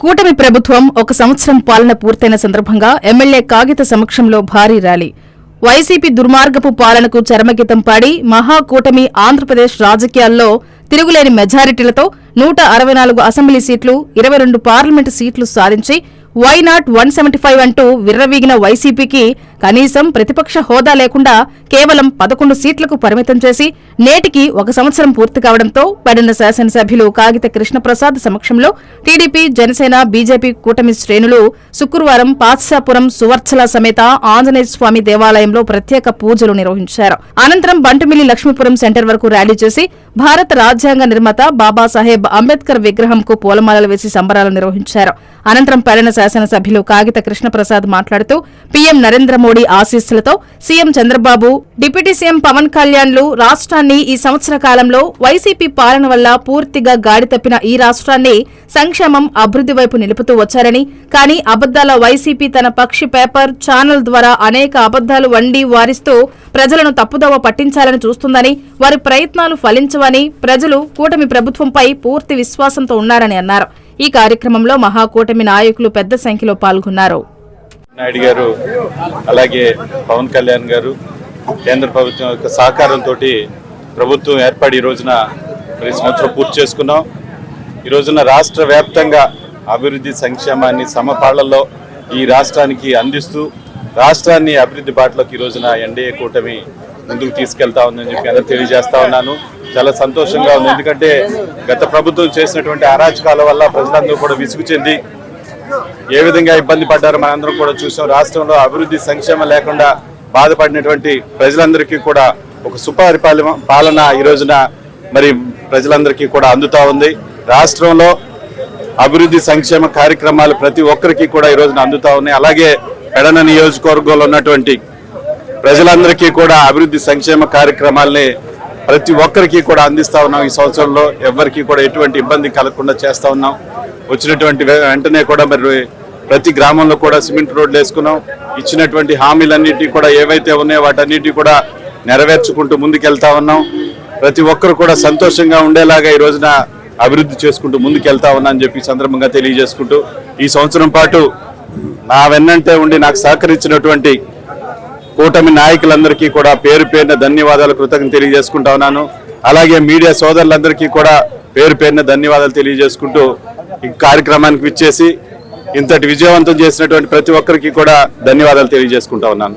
కూటమి ప్రభుత్వం ఒక సంవత్సరం పాలన పూర్తయిన సందర్భంగా ఎమ్మెల్యే కాగిత సమక్షంలో భారీ ర్యాలీ. వైసీపీ దుర్మార్గపు పాలనకు చరమగీతం పాడి మహాకూటమి ఆంధ్రప్రదేశ్ రాజకీయాల్లో తిరుగులేని మెజారిటీలతో నూట అరవై నాలుగు అసెంబ్లీ సీట్లు ఇరవై రెండు పార్లమెంటు సీట్లు సాధించి why not one seventy five అంటూ విర్రవీగిన వైసీపీకి కనీసం ప్రతిపక్ష హోదా లేకుండా కేవలం పదకొండు సీట్లకు పరిమితం చేసి నేటికి ఒక సంవత్సరం పూర్తి కావడంతో పడిన శాసనసభ్యులు కాగిత కృష్ణప్రసాద్ సమక్షంలో టీడీపీ జనసేన బీజేపీ కూటమి శ్రేణులు శుక్రవారం పాత్సాపురం సువర్చల సమేత ఆంజనేయ స్వామి దేవాలయంలో ప్రత్యేక పూజలు నిర్వహించారు. అనంతరం బంటుమిల్లి లక్ష్మీపురం సెంటర్ వరకు ర్యాలీ చేసి భారత రాజ్యాంగ నిర్మాత బాబాసాహెబ్ అంబేద్కర్ విగ్రహంకు పూలమాలలు వేసి సంబరాలు నిర్వహించారు. అనంతరం పడిన శాసనసభ్యులు కాగిత కృష్ణప్రసాద్ మాట్లాడుతూ పీఎం నరేంద్ర మోడీ ఆశీస్సులతో CM Chandrababu deputy CM Pawan కళ్యాణ్లు రాష్ట్రాన్ని ఈ సంవత్సర కాలంలో వైసీపీ పాలన వల్ల పూర్తిగా గాడి తప్పిన ఈ రాష్ట్రాన్ని సంక్షేమం అభివృద్ది వైపు నిలుపుతూ వచ్చారని కానీ అబద్దాల వైసీపీ తన పక్షి పేపర్ ఛానల్ ద్వారా అనేక అబద్దాలు వండి వారిస్తూ ప్రజలను తప్పుదోవ పట్టించాలని చూస్తుందని వారి ప్రయత్నాలు ఫలించవని ప్రజలు కూటమి ప్రభుత్వంపై పూర్తి విశ్వాసంతో ఉన్నారని అన్నారు. ఈ కార్యక్రమంలో మహాకూటమి నాయకులు పెద్ద సంఖ్యలో పాల్గొన్నారు. నాయుడు గారు అలాగే పవన్ కళ్యాణ్ గారు కేంద్ర ప్రభుత్వం యొక్క సహకారంతో ప్రభుత్వం ఏర్పడి ఈ రోజున మరి సంవత్సరం పూర్తి చేసుకున్నాం. ఈ రోజున రాష్ట్ర వ్యాప్తంగా అభివృద్ధి సంక్షేమాన్ని సమపాళ్ళలో ఈ రాష్ట్రానికి అందిస్తూ రాష్ట్రాన్ని అభివృద్ధి బాటలోకి ఈ రోజున ఎన్డీఏ కూటమి ముందుకు తీసుకెళ్తా ఉందని చెప్పి అందరూ తెలియజేస్తా ఉన్నాను. చాలా సంతోషంగా ఉంది. ఎందుకంటే గత ప్రభుత్వం చేసినటువంటి అరాచకాల వల్ల ప్రజలందరూ కూడా విసుగు చెంది ఏ విధంగా ఇబ్బంది పడ్డారో మనందరం కూడా చూసాం. రాష్ట్రంలో అభివృద్ధి సంక్షేమం లేకుండా బాధపడినటువంటి ప్రజలందరికీ కూడా ఒక సుపరిపాలన పాలన ఈ రోజున మరి ప్రజలందరికీ కూడా అందుతా ఉంది. రాష్ట్రంలో అభివృద్ధి సంక్షేమ కార్యక్రమాలు ప్రతి ఒక్కరికి కూడా ఈ రోజున అందుతా ఉన్నాయి. అలాగే పెడన నియోజకవర్గంలో ఉన్నటువంటి ప్రజలందరికీ కూడా అభివృద్ధి సంక్షేమ కార్యక్రమాల్ని ప్రతి ఒక్కరికి కూడా అందిస్తా ఉన్నాం ఈ సంవత్సరంలో. ఎవరికి కూడా ఎటువంటి ఇబ్బంది కలగకుండా చేస్తూ ఉన్నాం. వచ్చినటువంటి వెంటనే కూడా మరి ప్రతి గ్రామంలో కూడా సిమెంట్ రోడ్లు వేసుకున్నాం. ఇచ్చినటువంటి హామీలన్నిటి కూడా ఏవైతే ఉన్నాయో వాటన్నిటి కూడా నెరవేర్చుకుంటూ ముందుకెళ్తా ఉన్నాం. ప్రతి ఒక్కరు కూడా సంతోషంగా ఉండేలాగా ఈ రోజున అభివృద్ధి చేసుకుంటూ ముందుకెళ్తా ఉన్నా అని చెప్పి సందర్భంగా తెలియజేసుకుంటూ ఈ సంవత్సరం పాటు నా వెన్నంటే ఉండి నాకు సహకరించినటువంటి కూటమి నాయకులందరికీ కూడా పేరు పేరున ధన్యవాదాలు కృతజ్ఞత తెలియజేసుకుంటా ఉన్నాను. అలాగే మీడియా సోదరులందరికీ కూడా పేరు పేరున ధన్యవాదాలు తెలియజేసుకుంటూ ఈ కార్యక్రమానికి విచ్చేసి ఇంతటి విజయవంతం చేసినటువంటి ప్రతి ఒక్కరికి కూడా ధన్యవాదాలు తెలియజేసుకుంటా ఉన్నాను.